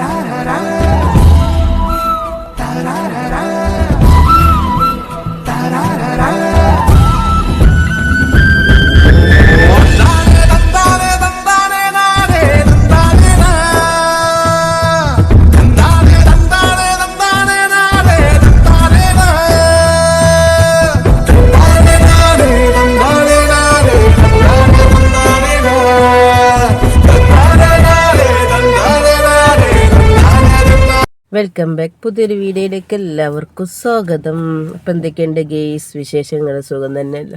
da da da da welcome back പുതിയൊരു വീഡിയോയിലേക്ക് എല്ലാവർക്കും സ്വാഗതം. അപ്പം എന്തൊക്കെയുണ്ട് ഗെയ്സ് വിശേഷങ്ങൾ? സുഖം തന്നെയല്ല?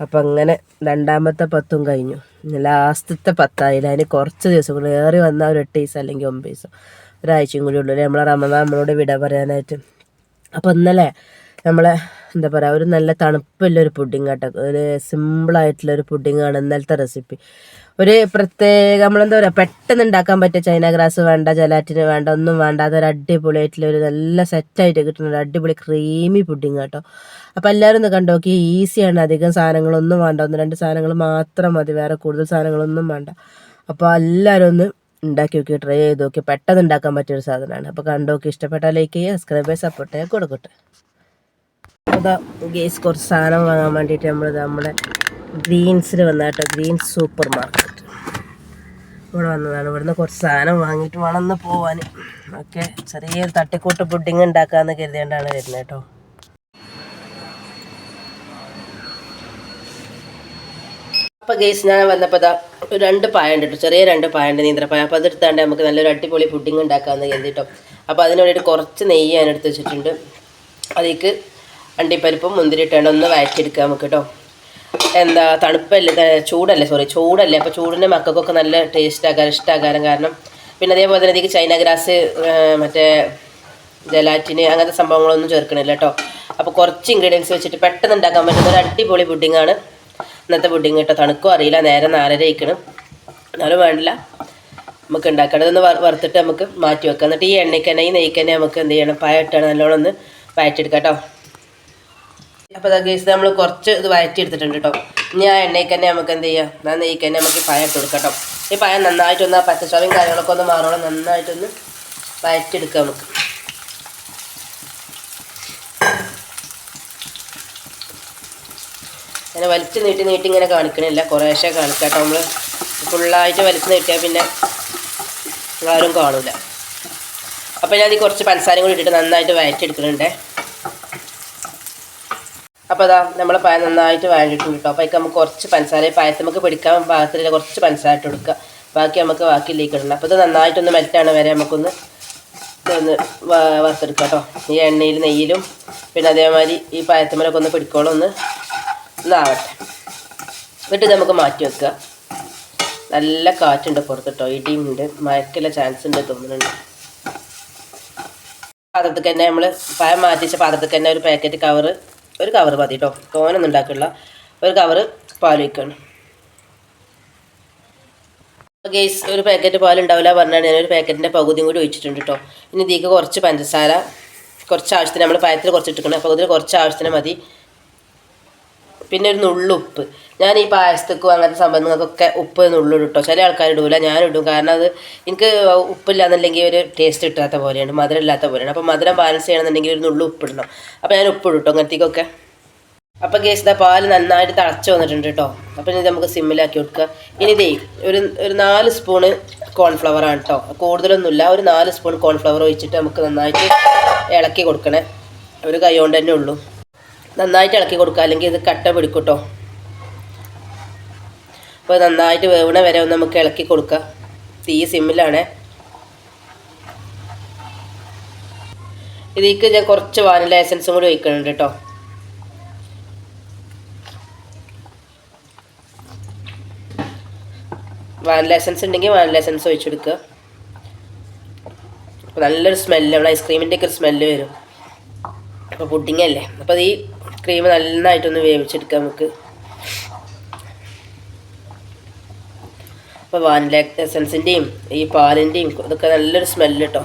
അപ്പം അങ്ങനെ രണ്ടാമത്തെ പത്തും കഴിഞ്ഞു. ലാസ്റ്റത്തെ പത്തായില്ല അതിന് കുറച്ച് ദിവസം കൂടി. ഏറി വന്നാൽ ഒരു എട്ട് ദിവസം അല്ലെങ്കിൽ ഒമ്പത് ദിവസം. ഒരാഴ്ചയും കൂടി ഉള്ളൂ നമ്മളെ റമദാൻ നമ്മളോട് വിട പറയാനായിട്ട്. അപ്പം ഇന്നലെ നമ്മളെ എന്താ പറയുക ഒരു നല്ല തണുപ്പുള്ള ഒരു പുഡിങ് കേട്ടോ ഒരു സിമ്പിളായിട്ടുള്ള ഒരു പുഡിങ്ങാണ് ഇന്നലത്തെ റെസിപ്പി ഒരു പ്രത്യേക നമ്മളെന്താ പറയുക പെട്ടെന്ന് ഉണ്ടാക്കാൻ പറ്റിയ ചൈന ഗ്രാസ് വേണ്ട ജലാറ്റിന് വേണ്ട ഒന്നും വേണ്ട അതൊരു അടിപൊളിയായിട്ടുള്ള ഒരു നല്ല സെറ്റായിട്ട് കിട്ടുന്ന ഒരു അടിപൊളി ക്രീമി പുഡിങ് കേട്ടോ അപ്പോൾ എല്ലാവരും ഒന്ന് കണ്ടു നോക്കി ഈസിയാണ് അധികം സാധനങ്ങളൊന്നും വേണ്ട. ഒന്ന് രണ്ട് സാധനങ്ങൾ മാത്രം മതി. വേറെ കൂടുതൽ സാധനങ്ങളൊന്നും വേണ്ട. അപ്പോൾ എല്ലാവരും ഒന്ന് ഉണ്ടാക്കി നോക്കി ട്രൈ ചെയ്ത് നോക്കി. പെട്ടെന്ന് ഉണ്ടാക്കാൻ പറ്റിയൊരു സാധനമാണ്. അപ്പോൾ കണ്ടു നോക്കി ഇഷ്ടപ്പെട്ടാൽ ലൈക്ക് ചെയ്യുക സബ്സ്ക്രൈബ് ചെയ്യുക സപ്പോർട്ട് ചെയ്യുക കൊടുക്കട്ടെ. അതാ ഗേസ് കുറച്ച് സാധനം വാങ്ങാൻ വേണ്ടിയിട്ട് നമ്മൾ നമ്മുടെ ഗ്രീൻസിൽ വന്നാട്ടോ ഗ്രീൻസ് സൂപ്പർ മാർക്കറ്റ്. ഇവിടെ വന്നതാണ്. ഇവിടുന്ന് കുറച്ച് സാധനം വാങ്ങിയിട്ട് വേണം ഒന്ന് പോവാൻ ഓക്കെ ചെറിയൊരു തട്ടിക്കൂട്ട് പുഡിങ് ഉണ്ടാക്കാമെന്ന് കരുതിയോണ്ടാണ് വരുന്നത് കേട്ടോ. അപ്പോൾ ഗേസ് ഞാൻ വന്നപ്പോൾ ഒരു രണ്ട് പായ ഉണ്ട് കേട്ടോ ചെറിയ രണ്ട് പായ ഉണ്ട് നീന്തപ്പായ അപ്പോൾ അതെടുത്താണ്ട് നമുക്ക് നല്ലൊരു അടിപൊളി പുഡിങ് ഉണ്ടാക്കാമെന്ന് കരുതിട്ടോ. അപ്പോൾ അതിന് വേണ്ടിയിട്ട് കുറച്ച് നെയ്യ് ഞാൻ എടുത്ത് വെച്ചിട്ടുണ്ട്. അതിലേക്ക് അണ്ടിപ്പരിപ്പും മുന്തിരി ഇട്ടാണ്ട് ഒന്ന് വഴറ്റിയെടുക്കുക നമുക്ക് കേട്ടോ എന്താ തണുപ്പല്ലേ ചൂടല്ലേ സോറി ചൂടല്ലേ. അപ്പോൾ ചൂടിന്റെ മക്കൾക്കൊക്കെ നല്ല ടേസ്റ്റ് ആകാൻ ഇഷ്ടമാകാനും കാരണം പിന്നെ അതേപോലെ തന്നെ ഇതിലേക്ക് ചൈന ഗ്രാസ് മറ്റേ ജലാറ്റിന് അങ്ങനത്തെ സംഭവങ്ങളൊന്നും ചേർക്കണില്ല കേട്ടോ അപ്പോൾ കുറച്ച് ഇൻഗ്രീഡിയൻസ് വെച്ചിട്ട് പെട്ടെന്ന് ഉണ്ടാക്കാൻ പറ്റുന്ന ഒരു അടിപൊളി പുഡിങ്ങാണ് ഇന്നത്തെ പുഡിങ് കേട്ടോ തണുക്കും അറിയില്ല നേരെ നാലര ഇരിക്കണം എന്നാലും വേണ്ടില്ല. നമുക്ക് ഉണ്ടാക്കണം ഇതൊന്ന് വറുത്തിട്ട് നമുക്ക് മാറ്റി വെക്കാം. എന്നിട്ട് ഈ എണ്ണയ്ക്ക് ഈ നെയ്ക്ക് നമുക്ക് എന്ത് ചെയ്യണം? പായ ഇട്ടാണ് നല്ലോണം ഒന്ന് പായറ്റെടുക്കാം കേട്ടോ അപ്പോൾ അതാ കേസ് നമ്മൾ കുറച്ച് ഇത് വഴറ്റി എടുത്തിട്ടുണ്ട് കേട്ടോ ഇനി ആ എണ്ണയ്ക്ക് തന്നെ നമുക്ക് എന്ത് ചെയ്യാം? ആ നെയ്ക്ക് തന്നെ നമുക്ക് ഈ പഴം ഇട്ട് കൊടുക്കാം കേട്ടോ ഈ പഴം നന്നായിട്ടൊന്ന് ആ പച്ചച്ചോളയും കാര്യങ്ങളൊക്കെ ഒന്ന് മാറോളം നന്നായിട്ടൊന്ന് വഴറ്റിയെടുക്കുക നമുക്ക്. അങ്ങനെ വലിച്ചു നീട്ടി നീട്ടി ഇങ്ങനെ കാണിക്കണില്ല. കുറേശ്ശെ കാണിക്കാം കേട്ടോ നമ്മൾ ഫുള്ളായിട്ട് വലിച്ചു നീട്ടിയാൽ പിന്നെ ആരും കാണില്ല അപ്പോൾ ഞാൻ ഈ കുറച്ച് പഞ്ചസാരയും കൂടി ഇട്ടിട്ട് നന്നായിട്ട് വഴറ്റിയെടുക്കുന്നുണ്ടേ. അപ്പോൾ അതാ നമ്മൾ പായ നന്നായിട്ട് വഴറ്റിയിട്ടുണ്ട് കിട്ടും. അപ്പോൾ അതിൽ നമുക്ക് കുറച്ച് പഞ്ചസാര പായസം നമുക്ക് പിടിക്കാൻ പാകത്തിൽ കുറച്ച് പഞ്ചസാര ഇട്ട് കൊടുക്കുക ബാക്കി നമുക്ക് ബാക്കിയിലേക്ക് ഇടണം. അപ്പോൾ ഇത് നന്നായിട്ടൊന്ന് മെൽറ്റാണ് വരെ നമുക്കൊന്ന് ഒന്ന് വറുത്തെടുക്കുക വറുത്തെടുക്കാം കേട്ടോ ഈ എണ്ണയിൽ നെയ്യിലും പിന്നെ അതേമാതിരി ഈ പായത്തമ്മലൊക്കെ ഒന്ന് പിടിക്കോളം. ഒന്ന് ഒന്നാവട്ടെ എന്നിട്ട് നമുക്ക് മാറ്റി വെക്കുക നല്ല കാറ്റുണ്ട് പുറത്ത് കേട്ടോ ഇടിയും ഉണ്ട് ചാൻസ് ഉണ്ട് തോന്നുന്നുണ്ട്. പാത്രത്തിൽ തന്നെ നമ്മൾ പായം മാറ്റിച്ച പാത്രത്തിൽ തന്നെ ഒരു പാക്കറ്റ് കവറ് ഒരു കവർ മതി കേട്ടോ തോനൊന്നും ഒരു കവറ് പാൽ വയ്ക്കണം ഗേസ് ഒരു പാക്കറ്റ് പറഞ്ഞാൽ ഞാൻ ഒരു പാക്കറ്റിന്റെ പകുതിയും കൂടി ഒഴിച്ചിട്ടുണ്ട് കേട്ടോ ഇനി ഇതിലേക്ക് കുറച്ച് പഞ്ചസാര കുറച്ച് ആവശ്യത്തിന് നമ്മൾ പായത്തിൽ കുറച്ച് ഇട്ടിക്കണം പകുതിയിൽ കുറച്ച് ആവശ്യത്തിന് മതി. പിന്നെ ഒരു നുള്ളുപ്പ് ഞാൻ ഈ പായസത്തേക്കും അങ്ങനത്തെ സംബന്ധങ്ങൾക്കൊക്കെ ഉപ്പ് നുള്ളിടും കേട്ടോ ചില ആൾക്കാർ ഇടൂല ഞാൻ ഇടും കാരണം അത് എനിക്ക് ഉപ്പില്ലാന്നുണ്ടെങ്കിൽ ഒരു ടേസ്റ്റ് കിട്ടാത്ത പോലെയാണ് മധുരം ഇല്ലാത്ത പോലെയാണ്. അപ്പോൾ മധുരം ബാലൻസ് ചെയ്യണമെന്നുണ്ടെങ്കിൽ ഒരു നുള്ളു ഇടണം അപ്പോൾ ഞാൻ ഉപ്പ് കേട്ടോ അങ്ങനത്തേക്കൊക്കെ? അപ്പോൾ കേസ് ഇതാ പാൽ നന്നായിട്ട് തിളച്ച് വന്നിട്ടുണ്ട് കേട്ടോ അപ്പോൾ ഇനി നമുക്ക് സിമ്മിലാക്കി കൊടുക്കുക ഇനി ഇതേ ഒരു ഒരു നാല് സ്പൂണ് കോൺഫ്ലവർ ആണ് കേട്ടോ കൂടുതലൊന്നുമില്ല. ഒരു നാല് സ്പൂൺ കോൺഫ്ലവർ ഒഴിച്ചിട്ട് നമുക്ക് നന്നായിട്ട് ഇളക്കി കൊടുക്കണേ. ഒരു കൈ കൊണ്ട് തന്നെ ഉള്ളൂ. നന്നായിട്ട് ഇളക്കി കൊടുക്കുക. അല്ലെങ്കിൽ ഇത് കട്ട പിടിക്കും കേട്ടോ അപ്പോൾ നന്നായിട്ട് വേവണ വരെ ഒന്ന് നമുക്ക് ഇളക്കി കൊടുക്കുക തീ സിമ്മിലാണ്. ഇതിലേക്ക് ഞാൻ കുറച്ച് വാനില എസൻസും കൂടി ഒഴിക്കുന്നുണ്ട് കേട്ടോ. വാനില എസൻസ് ഉണ്ടെങ്കിൽ വാനില എസൻസ് ഒഴിച്ചെടുക്കുക കൊടുക്കുക. നല്ലൊരു സ്മെല്ല് നമ്മൾ ഐസ്ക്രീമിന്റെ ഒക്കെ ഒരു സ്മെല്ല് വരും. അപ്പോൾ പുഡിംഗ് അല്ലേ അപ്പോൾ ഈ ക്രീം നന്നായിട്ടൊന്ന് വേവിച്ചെടുക്കാം നമുക്ക്. അപ്പോൾ വാനില എസൻസിന്റെയും ഈ പാലിന്റെയും ഇതൊക്കെ നല്ലൊരു സ്മെല്ല് കേട്ടോ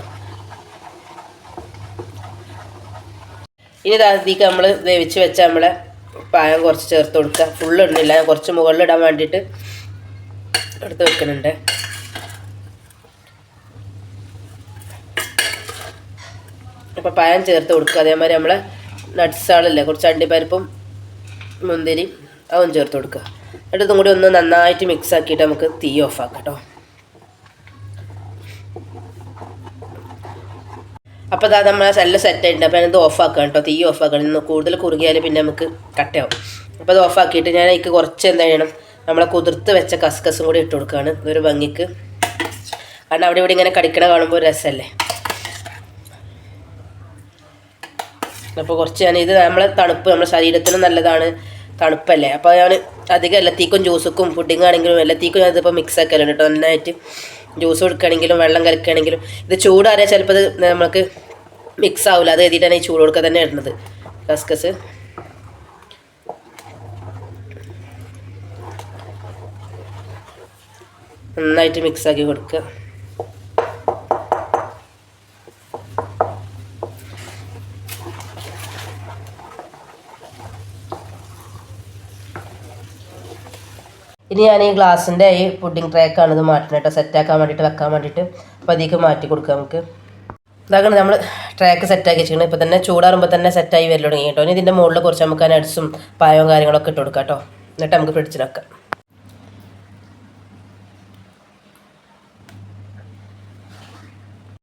ഇനി അതിലേക്ക് നമ്മൾ വേവിച്ച് വെച്ച നമ്മളെ പായം കുറച്ച് ചേർത്ത് കൊടുക്കുക. ഫുള്ള് ഇടുന്നില്ല കുറച്ച് മുകളിൽ ഇടാൻ വേണ്ടിയിട്ട് എടുത്ത് വെക്കുന്നുണ്ട്. അപ്പോൾ പായം ചേർത്ത് കൊടുക്കുക. അതേമാതിരി നമ്മളെ നട്ട്സുകളില്ലേ കുറച്ച് അണ്ടിപ്പരിപ്പും മുന്തിരി അതും ചേർത്ത് കൊടുക്കുക. എന്നിട്ട് കൂടി ഒന്ന് നന്നായിട്ട് മിക്സ് ആക്കിയിട്ട് നമുക്ക് തീ ഓഫ് ആക്കാം കേട്ടോ. അപ്പോൾ അതാ നമ്മൾ എല്ലാം സെറ്റ് ആയിട്ടുണ്ട്. അപ്പോൾ ഞാനത് ഓഫ് ആക്കാം കേട്ടോ. തീ ഓഫ് ആക്കണം ഇന്ന് കൂടുതൽ കുറുകിയാൽ പിന്നെ നമുക്ക് കട്ടയാവും അപ്പോൾ അത് ഓഫ് ആക്കിയിട്ട് ഞാൻ എനിക്ക് കുറച്ച് എന്താ ചെയ്യണം? നമ്മളെ കുതിർത്ത് വെച്ച കസ്കസും കൂടി ഇട്ട് കൊടുക്കുകയാണ്. ഒരു ഭംഗിക്ക്. കാരണം അവിടെ ഇവിടെ ഇങ്ങനെ കടിക്കണ കാണുമ്പോൾ ഒരു രസമല്ലേ? അപ്പോൾ കുറച്ച് ഞാൻ ഇത് നമ്മളെ തണുപ്പ് നമ്മുടെ ശരീരത്തിന് നല്ലതാണ് തണുപ്പല്ലേ. അപ്പോൾ ഞാൻ അധികം എല്ലാത്തേക്കും ജ്യൂസുക്കും പുഡിംഗ് ആണെങ്കിലും എല്ലാത്തേക്കും ഞാൻ ഇതിപ്പോൾ മിക്സ് ആക്കലുണ്ട് കേട്ടോ നന്നായിട്ട് ജ്യൂസ് കൊടുക്കുകയാണെങ്കിലും വെള്ളം കലക്കുകയാണെങ്കിലും ഇത് ചൂടാറിയാൽ ചിലപ്പോൾ ഇത് നമുക്ക് മിക്സ് ആവില്ല അത് എഴുതിയിട്ടാണ് ഈ ചൂട് കൊടുക്കുക തന്നെ ഇടുന്നത്. കസ്കസ് നന്നായിട്ട് മിക്സ് ആക്കി കൊടുക്കുക ഇനി ഞാൻ ഈ ഗ്ലാസിന്റെ ഈ പുഡിംഗ് ട്രേക്കാണ് ഇത് മാറ്റണം കേട്ടോ സെറ്റാക്കാൻ വേണ്ടിയിട്ട് വെക്കാൻ വേണ്ടിയിട്ട് അപ്പോൾ അതിലേക്ക് മാറ്റി കൊടുക്കാം നമുക്ക്. ഇതാക്കണം നമ്മൾ ട്രാക്ക് സെറ്റാക്കി വെച്ചിരിക്കുന്നത് ഇപ്പോൾ തന്നെ ചൂടാറുമ്പോൾ തന്നെ സെറ്റായി വരൽ തുടങ്ങി കേട്ടോ ഇനി ഇതിന്റെ മുകളിൽ കുറച്ച് നമുക്ക് നട്സും പായവും കാര്യങ്ങളൊക്കെ ഇട്ട് കൊടുക്കാം കേട്ടോ എന്നിട്ട് നമുക്ക് ഫ്രിഡ്ജിൽ വെക്കാം.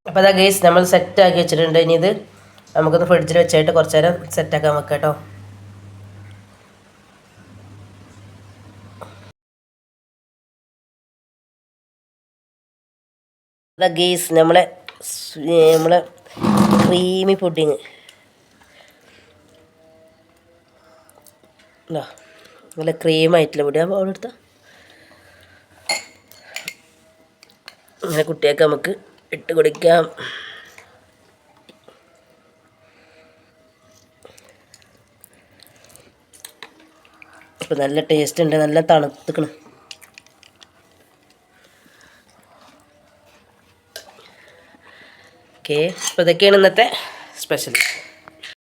അപ്പോൾ അതാ ഗേസ് നമ്മൾ സെറ്റാക്കി വെച്ചിട്ടുണ്ട്. ഇനി ഇത് നമുക്കൊന്ന് ഫ്രിഡ്ജിൽ വെച്ചായിട്ട് കുറച്ച് നേരം സെറ്റാക്കാൻ വെക്കാം കേട്ടോ അതാ ഗെയ്സ് നമ്മളെ നമ്മളെ ക്രീമി പുഡിങ് നല്ല ക്രീമായിട്ടില്ല പൊടി അപ്പോൾ അവിടെ എടുത്ത. അങ്ങനെ കുട്ടിയൊക്കെ നമുക്ക് ഇട്ട് കൊടുക്കാം. ഇപ്പം നല്ല ടേസ്റ്റ് ഉണ്ട് നല്ല തണുത്തിക്കണം. ഓക്കെ. അപ്പോൾ ഇതൊക്കെയാണ് ഇന്നത്തെ സ്പെഷ്യൽ